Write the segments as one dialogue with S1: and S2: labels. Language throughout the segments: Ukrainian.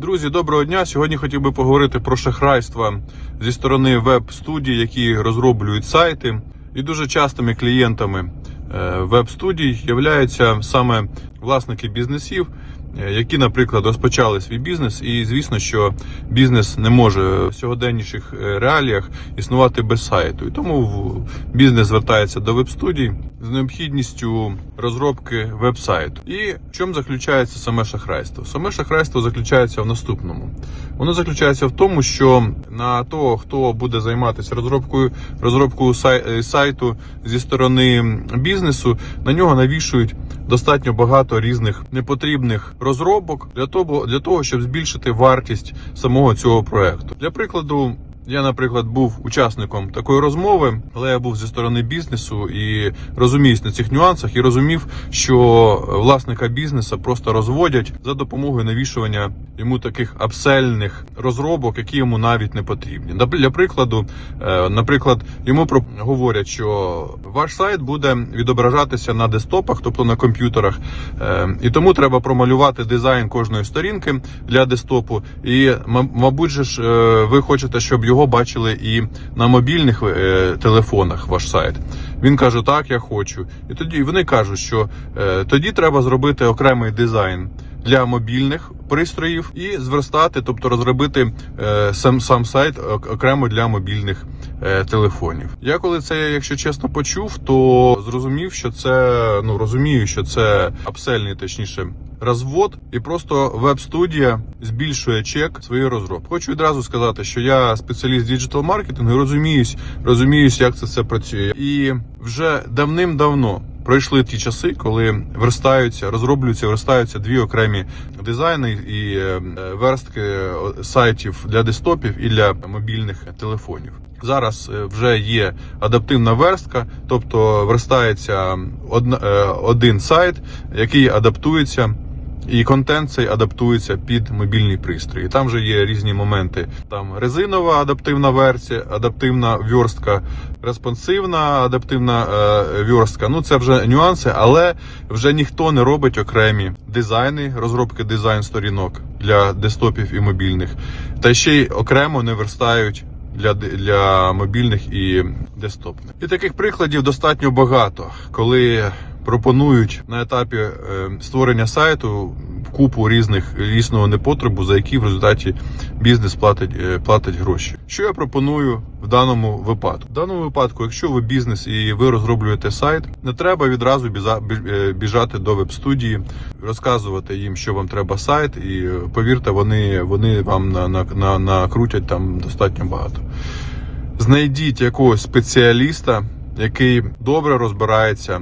S1: Друзі, доброго дня. Сьогодні хотів би поговорити про шахрайства зі сторони веб-студій, які розроблюють сайти. І дуже частими клієнтами е, веб-студій являються саме власники бізнесів, які, наприклад, розпочали свій бізнес, і звісно, що бізнес не може в сьогоденніших е, реаліях існувати без сайту. І тому бізнес звертається до веб-студій з необхідністю розробки веб-сайту. І в чому заключається саме шахрайство? Саме шахрайство заключається в наступному. Воно заключається в тому, що на того, хто буде займатися розробкою розробкою е, сайту зі сторони бізнесу, на нього навішують достатньо багато різних непотрібних розробок для того, для того, щоб збільшити вартість самого цього проекту. Для прикладу. Я, наприклад, був учасником такої розмови, але я був зі сторони бізнесу і розуміюсь на цих нюансах, і розумів, що власника бізнесу просто розводять за допомогою навішування йому таких апсельних розробок, які йому навіть не потрібні. Для прикладу, е, наприклад, йому говорять, що ваш сайт буде відображатися на десктопах, тобто на комп'ютерах, е, і тому треба промалювати дизайн кожної сторінки для десктопу. І мабуть, ж е, ви хочете, щоб його бачили і на мобільних е, телефонах ваш сайт. Він каже, так, я хочу. І тоді вони кажуть, що е, тоді треба зробити окремий дизайн для мобільних пристроїв і зверстати, тобто розробити е, сам сам сайт окремо для мобільних е, телефонів. Я коли це, якщо чесно, почув, то зрозумів, що це ну розумію, що це апсельний, точніше. Розвод і просто веб-студія збільшує чек своєї розробки. Хочу відразу сказати, що я спеціаліст діджитал маркетингу розуміюсь, розуміюсь, як це все працює. І вже давним-давно пройшли ті часи, коли верстаються, розроблюються, верстаються дві окремі дизайни і е, верстки сайтів для десктопів і для мобільних телефонів. Зараз е, вже є адаптивна верстка, тобто верстається е, один сайт, який адаптується. І контент цей адаптується під мобільний пристрій. Там вже є різні моменти. Там резинова адаптивна версія, адаптивна вьорстка, респонсивна адаптивна е, вьорстка. Ну це вже нюанси, але вже ніхто не робить окремі дизайни, розробки дизайн сторінок для десктопів і мобільних, та ще й окремо не верстають для, для мобільних і десктопних. І таких прикладів достатньо багато, коли пропонують на етапі е, створення сайту купу різних різного непотребу, за які в результаті бізнес платить, е, платить гроші. Що я пропоную в даному випадку? В даному випадку, якщо ви бізнес і ви розроблюєте сайт, не треба відразу е, біжати до веб-студії, розказувати їм, що вам треба сайт, і повірте, вони, вони вам на, на, на, накрутять там достатньо багато. Знайдіть якогось спеціаліста, який добре розбирається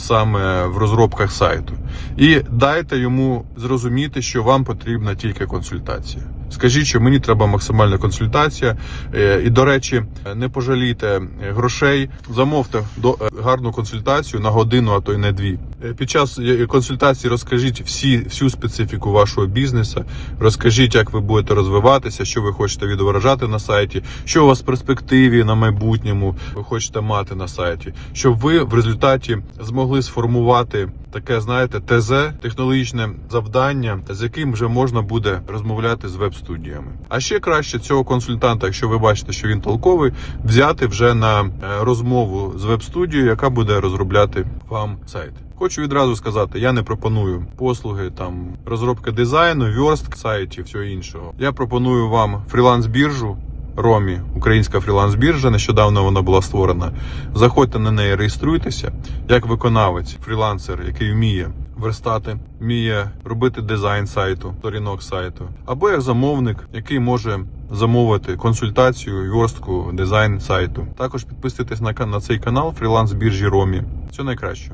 S1: саме в розробках сайту, і дайте йому зрозуміти, що вам потрібна тільки консультація. Скажіть, що мені треба максимальна консультація, Е, і до речі, не пожалійте грошей, замовте е, гарну консультацію на годину, а то й не дві. Е, Під час е, консультації розкажіть всі всю специфіку вашого бізнесу, розкажіть, як ви будете розвиватися, що ви хочете відображати на сайті, що у вас в перспективі на майбутньому ви хочете мати на сайті, щоб ви в результаті змогли сформувати таке, знаєте, ТЗ, технологічне завдання, з яким вже можна буде розмовляти з веб-студіями. А ще краще цього консультанта, якщо ви бачите, що він толковий, взяти вже на е, розмову з веб-студією, яка буде розробляти вам сайт. Хочу відразу сказати, я не пропоную послуги там розробки дизайну, вьорстк сайтів, всього іншого. Я пропоную вам фріланс-біржу. Ромі, українська фріланс-біржа, нещодавно вона була створена. Заходьте на неї, реєструйтеся як виконавець, фрілансер, який вміє верстати, вміє робити дизайн сайту, сторінок сайту, або як замовник, який може замовити консультацію, вьорстку, дизайн сайту. Також підписуйтесь на, на цей канал фріланс біржі Ромі. Все найкраще.